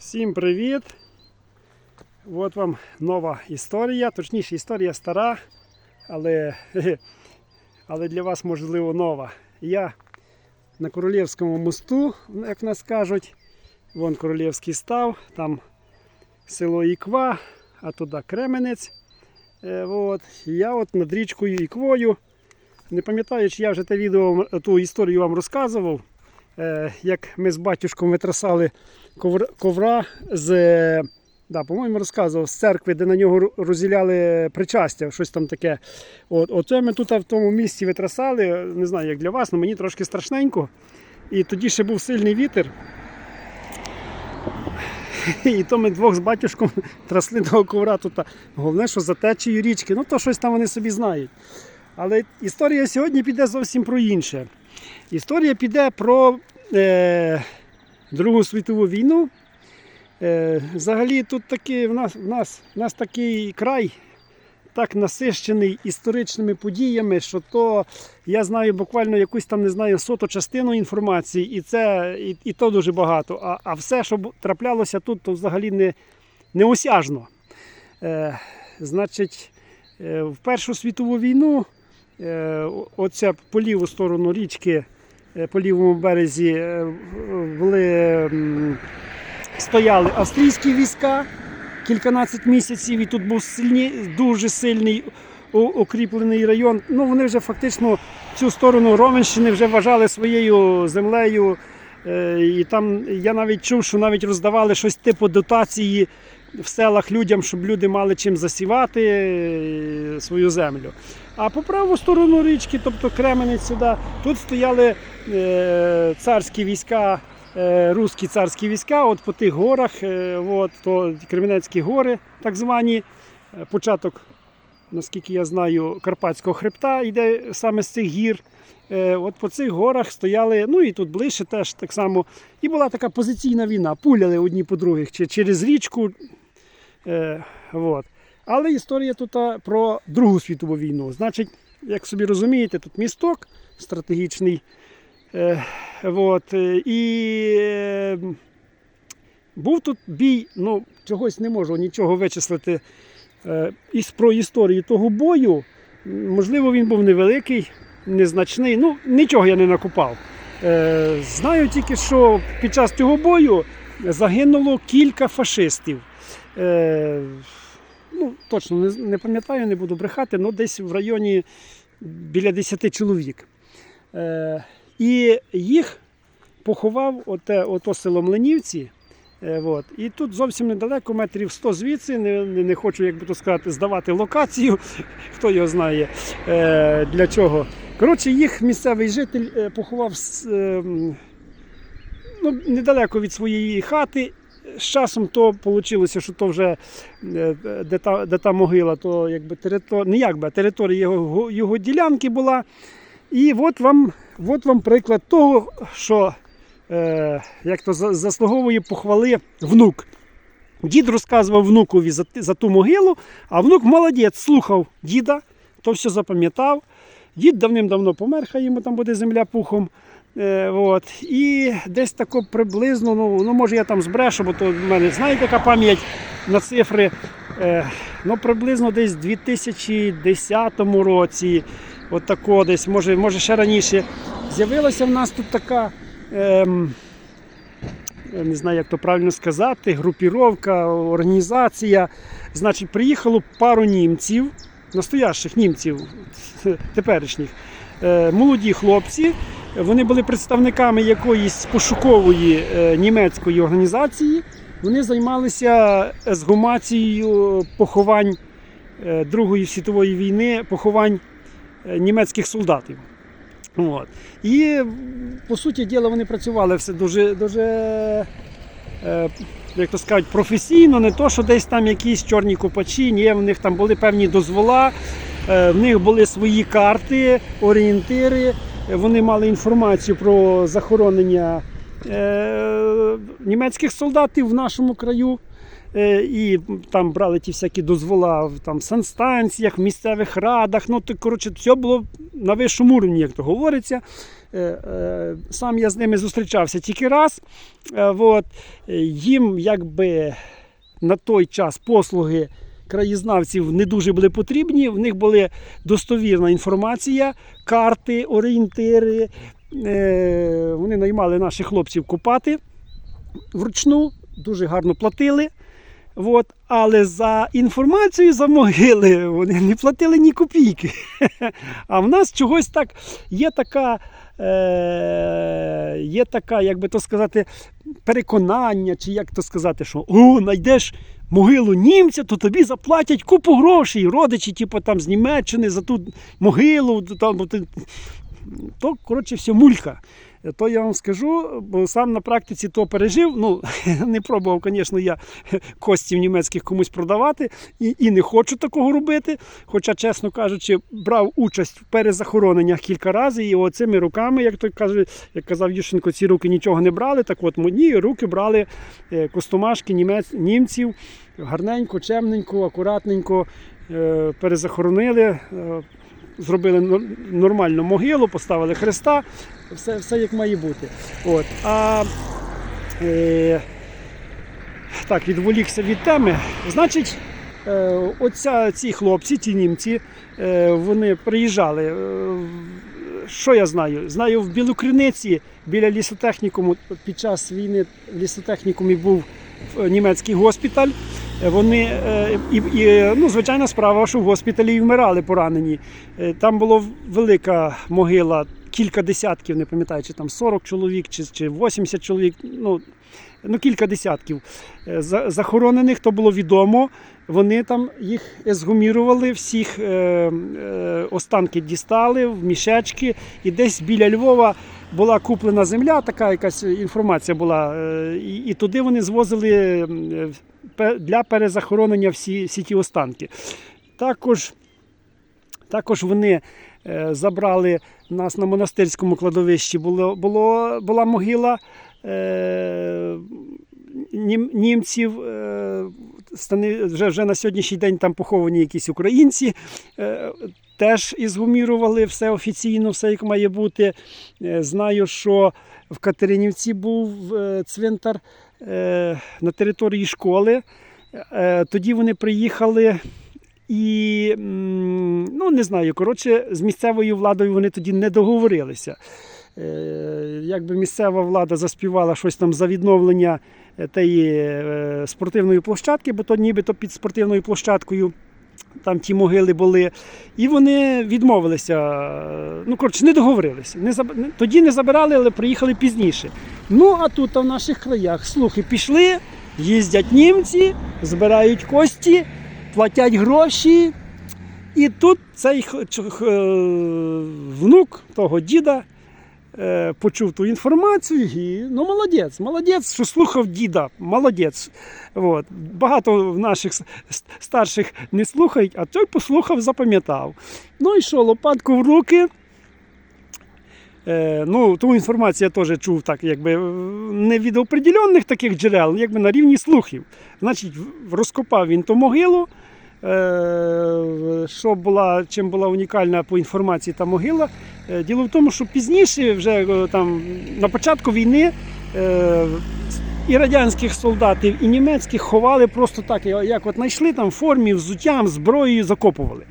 Всім привіт! От вам нова історія. Точніше, історія стара, але, але для вас можливо нова. Я на Королівському мосту, як нас кажуть. Вон Королівський став, там село Іква, а туди Кременець. Е, от. Я от над річкою Іквою. Не пам'ятаю, чи я вже те відео, ту історію вам розказував. Е, як ми з батюшком витрасали ковра, з, да, по-моєму, розказував, з церкви, де на нього розділяли причастя, щось там таке. От, оце ми тут в тому місці витрасали, не знаю, як для вас, але мені трошки страшненько. І тоді ще був сильний вітер. І то ми двох з батюшком трасли того ковра тут. Головне, що за течією річки, ну то щось там вони собі знають. Але історія сьогодні піде зовсім про інше. Історія піде про е, Другу світову війну. Е, взагалі тут таки, в, нас, в, нас, в нас такий край так насищений історичними подіями, що то я знаю буквально якусь там не знаю соту частину інформації, і це і, і то дуже багато. А, а все, що траплялося тут, то взагалі не, неосяжно. Е, значить, е, в Першу світову війну е, оця по ліву сторону річки, по лівому березі е, були, стояли австрійські війська кільканадцять місяців, і тут був сильні, дуже сильний укріплений район. Ну, вони вже фактично цю сторону Ровенщини вже вважали своєю землею. Е, І там я навіть чув, що навіть роздавали щось типу дотації в селах людям, щоб люди мали чим засівати е, свою землю. А по праву сторону річки, тобто Кременець сюди, тут стояли е, царські війська, е, русські царські війська, от по тих горах, е, от, то Кременецькі гори, так звані, Е, початок, наскільки я знаю, Карпатського хребта йде саме з цих гір. Е, От по цих горах стояли, ну і тут ближче теж так само. І була така позиційна війна. Пуляли одні по других чи через річку. Е, от. Але історія тут про Другу світову війну. Значить, як собі розумієте, тут місток стратегічний. Е, от, е, і е, був тут бій, ну, чогось не можу нічого вичислити е, із про історію того бою. Можливо, він був невеликий, незначний. Ну, нічого я не накопав. Е, знаю тільки, що під час цього бою загинуло кілька фашистів. Е, ну, точно не, не пам'ятаю, не буду брехати, але десь в районі біля 10 чоловік. Е, і їх поховав оте, ото село Млинівці. Е, от. І тут зовсім недалеко, метрів 100 звідси, не, не, не хочу, як би то сказати, здавати локацію, хто його знає е, для чого. Коротше, їх місцевий житель е, поховав е, ну, недалеко від своєї хати. З часом то вийшло, що то вже е, де та, де та могила, то якби територія, не якби, а територія його, його ділянки була. І от вам, от вам приклад того, що е, як то заслуговує похвали внук. Дід розказував внукові за, за ту могилу, а внук молодець, слухав діда, то все запам'ятав. Дід давним-давно помер, хай йому там буде земля пухом. Е, от. І десь тако приблизно, ну, ну може я там збрешу, бо то в мене знаєте, яка пам'ять на цифри. Е, ну, приблизно десь в 2010 році, от тако десь, може, може ще раніше, з'явилася в нас тут така. Ем, я не знаю, як то правильно сказати, групіровка, організація. Значить, приїхало пару німців, настоящих німців, теперішніх, е, молоді хлопці. Вони були представниками якоїсь пошукової е, німецької організації. Вони займалися езгумацією поховань е, Другої світової війни, поховань е, німецьких солдатів. От. І по суті діла вони працювали все дуже, дуже як то скажуть, професійно, не то, що десь там якісь чорні копачі, ні, в них там були певні дозвола, в них були свої карти, орієнтири, вони мали інформацію про захоронення е, німецьких солдатів в нашому краю. е, і там брали ті всякі дозвола в там, санстанціях, в місцевих радах. Ну, то, коротше, все було на вищому рівні, як то говориться. Е, е, Сам я з ними зустрічався тільки раз. От. Їм якби на той час послуги краєзнавців не дуже були потрібні. В них була достовірна інформація, карти, орієнтири. Е, Вони наймали наших хлопців копати вручну, дуже гарно платили. От. Але за інформацію за могили вони не платили ні копійки. А в нас чогось так є така, е, є така, як би то сказати, переконання, чи як то сказати, що о, знайдеш могилу німця, то тобі заплатять купу грошей. Родичі, типу, там з Німеччини за ту могилу. Там, то, коротше, все мулька. То я вам скажу, бо сам на практиці то пережив. Ну, не пробував, звісно, я костів німецьких комусь продавати і, і не хочу такого робити. Хоча, чесно кажучи, брав участь в перезахороненнях кілька разів, і оцими руками, як той каже, як казав Ющенко, ці руки нічого не брали. Так от мої руки брали е, костомашки німець, німців гарненько, чемненько, акуратненько е, перезахоронили. Зробили нормальну могилу, поставили хреста, все, все як має бути. От. А е, так, відволікся від теми. Значить, е, оця, ці хлопці, ті німці, е, вони приїжджали. Е, що я знаю? Знаю, в Білокриниці біля лісотехнікуму під час війни в лісотехнікумі був е, німецький госпіталь. Е, Вони е, і, і ну, звичайна справа, що в госпіталі і вмирали поранені. Е, Там була велика могила, кілька десятків, не пам'ятаю, чи там 40 чоловік, чи, чи 80 чоловік. Ну, ну кілька десятків Е, захоронених, то було відомо. Вони там їх езгумірували, всіх е, е, останки дістали в мішечки, і десь біля Львова була куплена земля, така якась інформація була. е, і, і туди вони звозили для перезахоронення всі, всі ті останки. Також, також вони е, забрали нас на монастирському кладовищі було, було, була могила. Е, німців е, вже, вже на сьогоднішній день там поховані якісь українці. Е, Теж ізгумірували все офіційно, все як має бути. Е, Знаю, що в Катеринівці був е, цвинтар на території школи. Тоді вони приїхали і ну не знаю, коротше, з місцевою владою вони тоді не договорилися. Е, Якби місцева влада заспівала щось там за відновлення е, тієї е, спортивної площадки, бо то нібито під спортивною площадкою там ті могили були. І вони відмовилися. Ну, коротше, не договорилися. Не заб... Тоді не забирали, але приїхали пізніше. Ну, а тут в наших краях слухи пішли, їздять німці, збирають кості, платять гроші. І тут цей внук того діда е, почув ту інформацію і ну молодець, молодець, що слухав діда, молодець. От. Багато наших старших не слухають, а той послухав, запам'ятав. Ну і що, лопатку в руки. Е, ну, ту інформацію я теж чув так, якби е, не від определених таких джерел, якби на рівні слухів. Значить, розкопав він ту могилу. Е, що була, чим була унікальна по інформації та могила. Е, Діло в тому, що пізніше, вже е, там на початку війни, і радянських солдатів, і німецьких ховали просто так, як от знайшли там в формі, взуттям, зброєю закопували.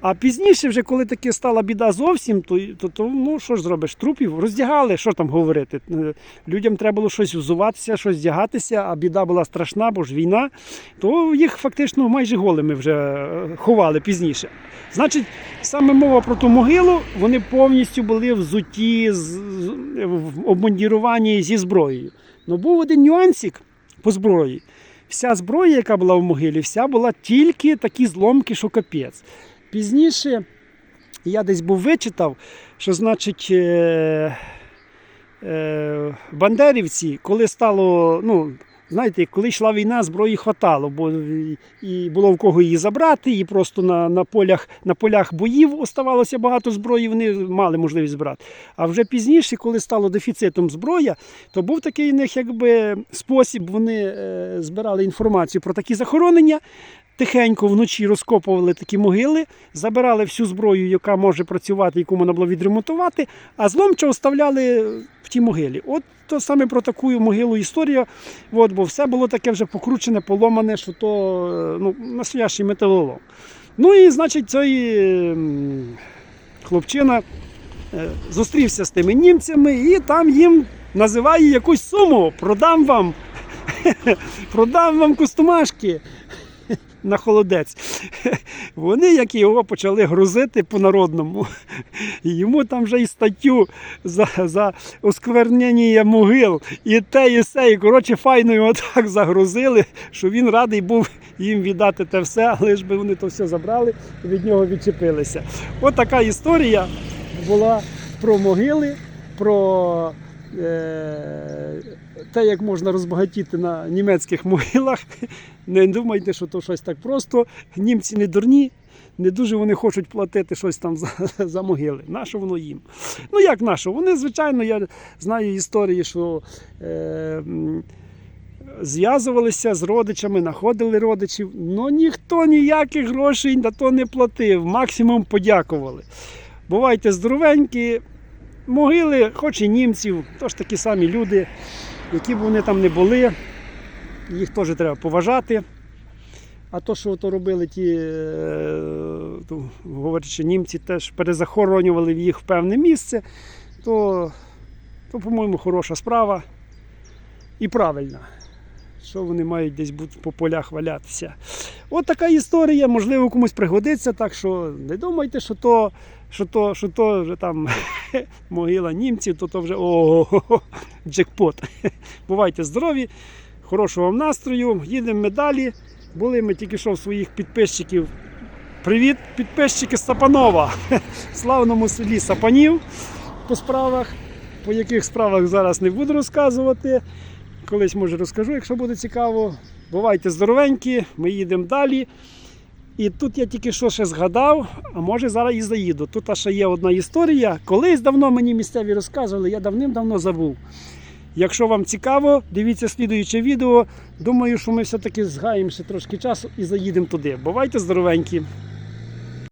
А пізніше, вже коли таки стала біда зовсім, то, то, то ну що ж зробиш? Трупів роздягали, що там говорити. Е, Людям треба було щось взуватися, щось вдягатися, а біда була страшна, бо ж війна, то їх фактично майже голими вже е, ховали пізніше. Значить, саме мова про ту могилу, вони повністю були взуті, в обмундіруванні зі зброєю. Ну був один нюансик по зброї. Вся зброя, яка була в могилі, вся була тільки такі зломки, що капець. Пізніше я десь був вичитав, що значить. Е- е, Бандерівці, коли стало, ну, знаєте, коли йшла війна, зброї хватало, бо і- було в кого її забрати, і просто на, на, полях, на полях боїв оставалося багато зброї, вони мали можливість збирати. А вже пізніше, коли стало дефіцитом зброя, то був такий у них якби спосіб, вони е, збирали інформацію про такі захоронення. Тихенько вночі розкопували такі могили, забирали всю зброю, яка може працювати, яку можна було відремонтувати, а зломча оставляли в тій могилі. От то саме про таку могилу історія. От, бо все було таке вже покручене, поломане, що то е, ну, настоящий металолом. Ну і значить, цей хлопчина е, зустрівся з тими німцями і там їм називає якусь суму. Продам вам, продам вам костомашки на холодець. Вони, як його почали грузити по-народному. Йому там вже і статтю за, за осквернення могил, і те, і все. І коротше, файно його так загрузили, що він радий був їм віддати те все, але ж би вони то все забрали і від нього відчепилися. От така історія була про могили, про е, те, як можна розбагатіти на німецьких могилах. Не думайте, що то щось так просто. Німці не дурні, не дуже вони хочуть платити щось там за, за могили. Нащо воно їм? Ну як нащо? Вони, звичайно, я знаю історії, що е, зв'язувалися з родичами, знаходили родичів, але ніхто ніяких грошей на то не платив, максимум подякували. Бувайте здоровенькі, могили, хоч і німців, то ж такі самі люди, які б вони там не були, їх теж треба поважати. А то, що то робили ті, е, то, говорячи, німці теж перезахоронювали їх в певне місце, то, то по-моєму, хороша справа і правильна. Що вони мають десь по полях валятися. От така історія, можливо, комусь пригодиться, так що не думайте, що то, що то, що то вже там могила німців, то то вже о, джекпот. Бувайте здорові, хорошого вам настрою. Їдемо ми далі. Були ми тільки що в своїх підписчиків. Привіт, підписчики Сапанова! Славному селі Сапанів по справах. По яких справах зараз не буду розказувати. Колись може розкажу, якщо буде цікаво. Бувайте здоровенькі, ми їдемо далі. І тут я тільки що ще згадав, а може зараз і заїду. Тут ще є одна історія. Колись давно мені місцеві розказували, я давним-давно забув. Якщо вам цікаво, дивіться слідуюче відео. Думаю, що ми все-таки згаємо ще трошки часу і заїдемо туди. Бувайте здоровенькі!